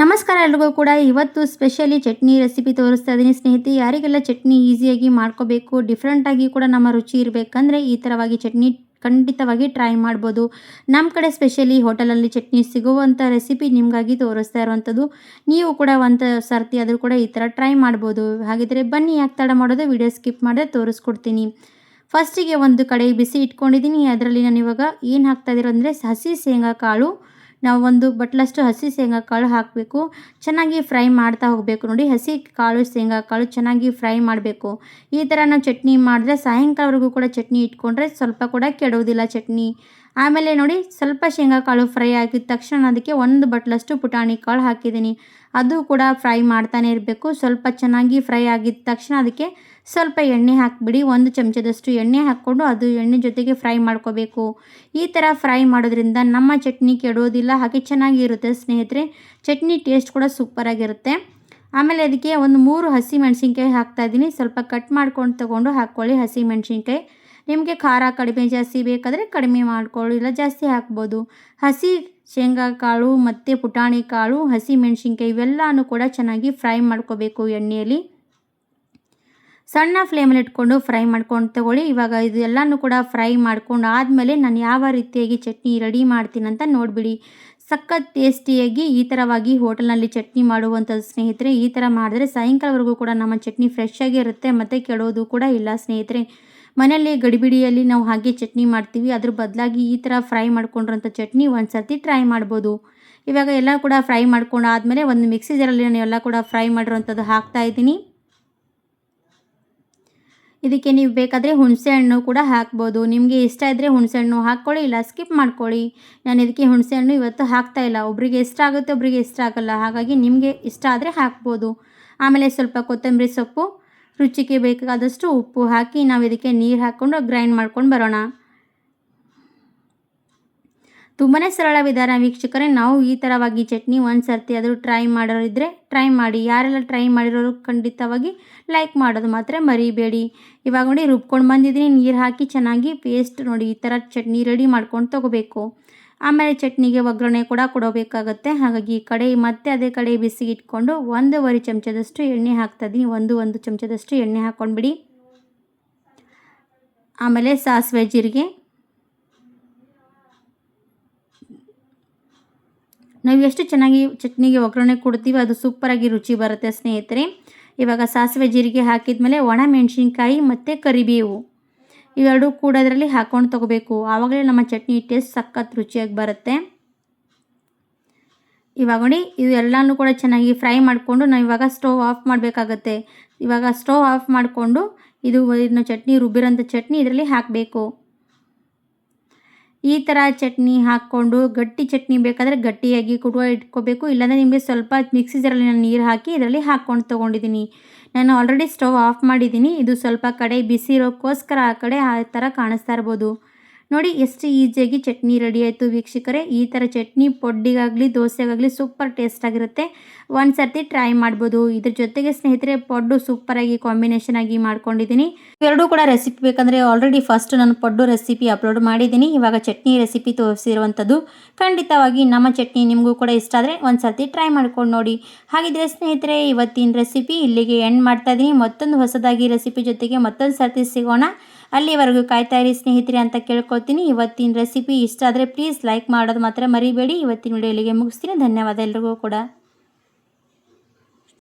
ನಮಸ್ಕಾರ ಎಲ್ರಿಗೂ ಕೂಡ. ಇವತ್ತು ಸ್ಪೆಷಲಿ ಚಟ್ನಿ ರೆಸಿಪಿ ತೋರಿಸ್ತಾ ಇದ್ದೀನಿ ಸ್ನೇಹಿತರೆ. ಯಾರಿಗೆಲ್ಲ ಚಟ್ನಿ ಈಸಿಯಾಗಿ ಮಾಡ್ಕೋಬೇಕು ಡಿಫ್ರೆಂಟಾಗಿ ಕೂಡ ನಮ್ಮ ರುಚಿ ಇರಬೇಕಂದ್ರೆ ಈ ಥರವಾಗಿ ಚಟ್ನಿ ಖಂಡಿತವಾಗಿ ಟ್ರೈ ಮಾಡ್ಬೋದು. ನಮ್ಮ ಕಡೆ ಸ್ಪೆಷಲಿ ಹೋಟೆಲಲ್ಲಿ ಚಟ್ನಿ ಸಿಗುವಂಥ ರೆಸಿಪಿ ನಿಮಗಾಗಿ ತೋರಿಸ್ತಾ ಇರುವಂಥದ್ದು. ನೀವು ಕೂಡ ಒಂದು ಸರ್ತಿ ಆದರೂ ಕೂಡ ಈ ಥರ ಟ್ರೈ ಮಾಡ್ಬೋದು. ಹಾಗಿದ್ರೆ ಬನ್ನಿ, ಯಾಕೆ ತಡ ಮಾಡೋದು? ವಿಡಿಯೋ ಸ್ಕಿಪ್ ಮಾಡಿದ್ರೆ ತೋರಿಸ್ಕೊಡ್ತೀನಿ. ಫಸ್ಟಿಗೆ ಒಂದು ಕಡೆ ಬಿಸಿ ಇಟ್ಕೊಂಡಿದ್ದೀನಿ. ಅದರಲ್ಲಿ ನಾನು ಇವಾಗ ಏನು ಹಾಕ್ತಾ ಅಂದರೆ ಹಸಿ ಶೇಂಗಾ ಕಾಳು ನಾವು ಒಂದು ಬಟ್ಲಷ್ಟು ಹಸಿ ಶೇಂಗಾ ಕಾಳು ಹಾಕಬೇಕು. ಚೆನ್ನಾಗಿ ಫ್ರೈ ಮಾಡ್ತಾ ಹೋಗಬೇಕು ನೋಡಿ. ಹಸಿ ಕಾಳು ಶೇಂಗಾ ಕಾಳು ಚೆನ್ನಾಗಿ ಫ್ರೈ ಮಾಡಬೇಕು. ಈ ಥರ ನಾವು ಚಟ್ನಿ ಮಾಡಿದ್ರೆ ಸಾಯಂಕಾಲವರೆಗೂ ಕೂಡ ಚಟ್ನಿ ಇಟ್ಕೊಂಡ್ರೆ ಸ್ವಲ್ಪ ಕೂಡ ಕೆಡೋದಿಲ್ಲ ಚಟ್ನಿ. ಆಮೇಲೆ ನೋಡಿ ಸ್ವಲ್ಪ ಶೇಂಗಾ ಕಾಳು ಫ್ರೈ ಆಗಿದ ತಕ್ಷಣ ಅದಕ್ಕೆ ಒಂದು ಬಟ್ಲಷ್ಟು ಪುಟಾಣಿ ಕಾಳು ಹಾಕಿದ್ದೀನಿ. ಅದು ಕೂಡ ಫ್ರೈ ಮಾಡ್ತಾನೆ ಇರಬೇಕು. ಸ್ವಲ್ಪ ಚೆನ್ನಾಗಿ ಫ್ರೈ ಆಗಿದ ತಕ್ಷಣ ಅದಕ್ಕೆ ಸ್ವಲ್ಪ ಎಣ್ಣೆ ಹಾಕಿಬಿಡಿ. ಒಂದು ಚಮಚದಷ್ಟು ಎಣ್ಣೆ ಹಾಕ್ಕೊಂಡು ಅದು ಎಣ್ಣೆ ಜೊತೆಗೆ ಫ್ರೈ ಮಾಡ್ಕೋಬೇಕು. ಈ ಥರ ಫ್ರೈ ಮಾಡೋದ್ರಿಂದ ನಮ್ಮ ಚಟ್ನಿ ಕೆಡೋದಿಲ್ಲ ಹಾಗೆ ಚೆನ್ನಾಗಿರುತ್ತೆ ಸ್ನೇಹಿತರೆ. ಚಟ್ನಿ ಟೇಸ್ಟ್ ಕೂಡ ಸೂಪರಾಗಿರುತ್ತೆ ಆಮೇಲೆ ಅದಕ್ಕೆ ಒಂದು ಮೂರು ಹಸಿ ಮೆಣಸಿನ್ಕಾಯಿ ಹಾಕ್ತಾಯಿದ್ದೀನಿ ಸ್ವಲ್ಪ ಕಟ್ ಮಾಡ್ಕೊಂಡು ತೊಗೊಂಡು ಹಾಕ್ಕೊಳ್ಳಿ ಹಸಿ ಮೆಣಸಿನ್ಕಾಯಿ. ನಿಮಗೆ ಖಾರ, ಕಡಿಮೆ, ಜಾಸ್ತಿ ಬೇಕಾದರೆ ಕಡಿಮೆ ಮಾಡ್ಕೊಳ್ಳಿ. ಇಲ್ಲ, ಜಾಸ್ತಿ ಹಾಕ್ಬೋದು. ಹಸಿ ಶೇಂಗಾ ಕಾಳು ಮತ್ತು ಪುಟಾಣಿ ಕಾಳು, ಹಸಿ ಮೆಣಸಿನ್ಕಾಯಿ ಇವೆಲ್ಲನೂ ಕೂಡ ಚೆನ್ನಾಗಿ ಫ್ರೈ ಮಾಡ್ಕೋಬೇಕು ಎಣ್ಣೆಯಲ್ಲಿ. ಸಣ್ಣ ಫ್ಲೇಮಲ್ಲಿ ಇಟ್ಕೊಂಡು ಫ್ರೈ ಮಾಡ್ಕೊಂಡು ತಗೊಳ್ಳಿ. ಇವಾಗ ಇದು ಎಲ್ಲನೂ ಕೂಡ ಫ್ರೈ ಮಾಡ್ಕೊಂಡು ಆದಮೇಲೆ ನಾನು ಯಾವ ರೀತಿಯಾಗಿ ಚಟ್ನಿ ರೆಡಿ ಮಾಡ್ತೀನಿ ಅಂತ ನೋಡಿಬಿಡಿ. ಸಖತ್ ಟೇಸ್ಟಿಯಾಗಿ, ಈ ಥರವಾಗಿ ಹೋಟೆಲ್ನಲ್ಲಿ ಚಟ್ನಿ ಮಾಡುವಂಥದ್ದು ಸ್ನೇಹಿತರೆ, ಈ ಥರ ಮಾಡಿದ್ರೆ ಸಾಯಂಕಾಲವರೆಗೂ ಕೂಡ ನಮ್ಮ ಚಟ್ನಿ ಫ್ರೆಶ್ ಆಗಿರುತ್ತೆ ಮತ್ತು ಕೆಡೋದು ಕೂಡ ಇಲ್ಲ ಸ್ನೇಹಿತರೆ. ಮನೆಯಲ್ಲಿ ಗಡಿಬಿಡಿಯಲ್ಲಿ ನಾವು ಹಾಗೆ ಚಟ್ನಿ ಮಾಡ್ತೀವಿ. ಅದ್ರ ಬದಲಾಗಿ ಈ ಥರ ಫ್ರೈ ಮಾಡ್ಕೊಂಡಿರೋಂಥ ಚಟ್ನಿ ಒಂದು ಸರ್ತಿ ಟ್ರೈ ಮಾಡ್ಬೋದು. ಇವಾಗ ಎಲ್ಲ ಕೂಡ ಫ್ರೈ ಮಾಡ್ಕೊಂಡು ಆದಮೇಲೆ ಒಂದು ಮಿಕ್ಸಿ ಜಾರಲ್ಲಿ ನಾನು ಎಲ್ಲ ಕೂಡ ಫ್ರೈ ಮಾಡಿರೋಂಥದ್ದು ಹಾಕ್ತಾ ಇದ್ದೀನಿ. ಇದಕ್ಕೆ ನೀವು ಬೇಕಾದರೆ ಹುಣಸೆ ಹಣ್ಣು ಕೂಡ ಹಾಕ್ಬೋದು. ನಿಮಗೆ ಇಷ್ಟ ಇದ್ದರೆ ಹುಣಸೆ ಹಣ್ಣು ಹಾಕ್ಕೊಳ್ಳಿ, ಇಲ್ಲ ಸ್ಕಿಪ್ ಮಾಡ್ಕೊಳ್ಳಿ. ನಾನು ಇದಕ್ಕೆ ಹುಣಸೆ ಹಣ್ಣು ಇವತ್ತು ಹಾಕ್ತಾ ಇಲ್ಲ. ಒಬ್ರಿಗೆ ಇಷ್ಟ ಆಗುತ್ತೆ, ಒಬ್ರಿಗೆ ಇಷ್ಟ ಆಗೋಲ್ಲ. ಹಾಗಾಗಿ ನಿಮಗೆ ಇಷ್ಟ ಆದರೆ ಹಾಕ್ಬೋದು. ಆಮೇಲೆ ಸ್ವಲ್ಪ ಕೊತ್ತಂಬರಿ ಸೊಪ್ಪು ರುಚಿಗೆ ಬೇಕಾದಷ್ಟು ಉಪ್ಪು ಹಾಕಿ ನಾವು ಇದಕ್ಕೆ ನೀರು ಹಾಕ್ಕೊಂಡು ಗ್ರೈಂಡ್ ಮಾಡ್ಕೊಂಡು ಬರೋಣ. ತುಂಬಾ ಸರಳ ವಿಧಾನ ವೀಕ್ಷಕರೇ, ನಾವು ಈ ಥರವಾಗಿ ಚಟ್ನಿ ಒಂದು ಸರ್ತಿ ಆದರೂ ಟ್ರೈ ಮಾಡೋರಿದ್ದರೆ ಟ್ರೈ ಮಾಡಿ. ಯಾರೆಲ್ಲ ಟ್ರೈ ಮಾಡಿರೋರು ಖಂಡಿತವಾಗಿ ಲೈಕ್ ಮಾಡೋದು ಮಾತ್ರ ಮರಿಬೇಡಿ. ಇವಾಗ ನೋಡಿ ರುಬ್ಕೊಂಡು ಬಂದಿದ್ದೀನಿ, ನೀರು ಹಾಕಿ ಚೆನ್ನಾಗಿ ಪೇಸ್ಟ್ ನೋಡಿ ಈ ಥರ ಚಟ್ನಿ ರೆಡಿ ಮಾಡ್ಕೊಂಡು ತೊಗೋಬೇಕು. ಆಮೇಲೆ ಚಟ್ನಿಗೆ ಒಗ್ಗರಣೆ ಕೂಡ ಕೊಡಬೇಕಾಗತ್ತೆ. ಹಾಗಾಗಿ ಈ ಕಡೆ ಮತ್ತೆ ಅದೇ ಕಡೆ ಬಿಸಿ ಇಟ್ಕೊಂಡು ಒಂದೂವರೆ ಚಮಚದಷ್ಟು ಎಣ್ಣೆ ಹಾಕ್ತಾಯಿದ್ದೀನಿ ಒಂದು ಒಂದು ಚಮಚದಷ್ಟು ಎಣ್ಣೆ ಹಾಕ್ಕೊಂಡ್ಬಿಡಿ ಆಮೇಲೆ ಸಾಸಿವೆ ಜೀರಿಗೆ. ನಾವು ಎಷ್ಟು ಚೆನ್ನಾಗಿ ಚಟ್ನಿಗೆ ಒಗ್ಗರಣೆ ಕೊಡ್ತೀವಿ ಅದು ಸೂಪರಾಗಿ ರುಚಿ ಬರುತ್ತೆ ಸ್ನೇಹಿತರೆ. ಇವಾಗ ಸಾಸಿವೆ ಜೀರಿಗೆ ಹಾಕಿದ ಮೇಲೆ ಒಣ ಮೆಣಸಿನ್ಕಾಯಿ ಮತ್ತು ಕರಿಬೇವು. ಇವೆರಡೂ ಕೂಡ ಅದರಲ್ಲಿ ಹಾಕ್ಕೊಂಡು ತೊಗೋಬೇಕು. ಆವಾಗಲೇ ನಮ್ಮ ಚಟ್ನಿ ಟೇಸ್ಟ್ ಸಖತ್ ರುಚಿಯಾಗಿ ಬರುತ್ತೆ. ಇವಾಗ ನೋಡಿ, ಇದು ಎಲ್ಲನೂ ಕೂಡ ಚೆನ್ನಾಗಿ ಫ್ರೈ ಮಾಡಿಕೊಂಡು ನಾವು ಇವಾಗ ಸ್ಟವ್ ಆಫ್ ಮಾಡಬೇಕಾಗತ್ತೆ. ಇವಾಗ ಸ್ಟವ್ ಆಫ್ ಮಾಡಿಕೊಂಡು ಇದು ಇದನ್ನ ಚಟ್ನಿ ರುಬ್ಬಿರೋಂಥ ಚಟ್ನಿ ಇದರಲ್ಲಿ ಹಾಕಬೇಕು. ಈ ಥರ ಚಟ್ನಿ ಹಾಕ್ಕೊಂಡು, ಗಟ್ಟಿ ಚಟ್ನಿ ಬೇಕಾದರೆ ಗಟ್ಟಿಯಾಗಿ ಕುಡುವ ಇಟ್ಕೋಬೇಕು. ಇಲ್ಲಾಂದರೆ ನಿಮಗೆ ಸ್ವಲ್ಪ ಮಿಕ್ಸಿ ಜಾರಲ್ಲಿ ನಾನು ನೀರು ಹಾಕಿ ಇದರಲ್ಲಿ ಹಾಕ್ಕೊಂಡು ತೊಗೊಂಡಿದ್ದೀನಿ. ನಾನು ಆಲ್ರೆಡಿ ಸ್ಟವ್ ಆಫ್ ಮಾಡಿದ್ದೀನಿ. ಇದು ಸ್ವಲ್ಪ ಕಡೆ ಬಿಸಿ ಇರೋಕ್ಕೋಸ್ಕರ ಆ ಕಡೆ ಆ ಥರ ಕಾಣಿಸ್ತಾ ಇರ್ಬೋದು. ನೋಡಿ, ಎಷ್ಟು ಈಸಿಯಾಗಿ ಚಟ್ನಿ ರೆಡಿ ಆಯಿತು ವೀಕ್ಷಕರೇ. ಈ ಥರ ಚಟ್ನಿ ಪೊಡ್ಡಿಗಾಗಲಿ, ದೋಸೆಗಾಗಲಿ ಸೂಪರ್ ಟೇಸ್ಟ್ ಆಗಿರುತ್ತೆ. ಒಂದು ಸರ್ತಿ ಟ್ರೈ ಮಾಡ್ಬೋದು. ಇದ್ರ ಜೊತೆಗೆ ಸ್ನೇಹಿತರೆ, ಪೊಡ್ಡು ಸೂಪರಾಗಿ ಕಾಂಬಿನೇಷನ್ ಆಗಿ ಮಾಡ್ಕೊಂಡಿದ್ದೀನಿ. ಎರಡೂ ಕೂಡ ರೆಸಿಪಿ ಬೇಕಂದರೆ ಆಲ್ರೆಡಿ ಫಸ್ಟ್ ನಾನು ಪೊಡ್ಡು ರೆಸಿಪಿ ಅಪ್ಲೋಡ್ ಮಾಡಿದ್ದೀನಿ. ಇವಾಗ ಚಟ್ನಿ ರೆಸಿಪಿ ತೋರಿಸಿರುವಂಥದ್ದು ಖಂಡಿತವಾಗಿ ನಮ್ಮ ಚಟ್ನಿ ನಿಮಗೂ ಕೂಡ ಇಷ್ಟ ಆದರೆ ಒಂದು ಸರ್ತಿ ಟ್ರೈ ಮಾಡ್ಕೊಂಡು ನೋಡಿ. ಹಾಗಿದ್ರೆ ಸ್ನೇಹಿತರೆ, ಇವತ್ತಿನ ರೆಸಿಪಿ ಇಲ್ಲಿಗೆ ಎಂಡ್ ಮಾಡ್ತಾ ಇದ್ದೀನಿ. ಮತ್ತೊಂದು ಹೊಸದಾಗಿ ರೆಸಿಪಿ ಜೊತೆಗೆ ಮತ್ತೊಂದು ಸರ್ತಿ ಸಿಗೋಣ. ಅಲ್ಲಿವರೆಗೂ ಕಾಯ್ತಾ ಇರಿ ಸ್ನೇಹಿತರೆ ಅಂತ ಕೇಳ್ಕೊತೀನಿ ಇವತ್ತಿನ ರೆಸಿಪಿ ಇಷ್ಟ ಆದರೆ ಪ್ಲೀಸ್ ಲೈಕ್ ಮಾಡೋದು ಮಾತ್ರ ಮರಿಬೇಡಿ. ಇವತ್ತಿನ ವಿಡಿಯೋ ಇಲ್ಲಿಗೆ ಮುಗಿಸ್ತೀನಿ. ಧನ್ಯವಾದ ಎಲ್ರಿಗೂ ಕೂಡ.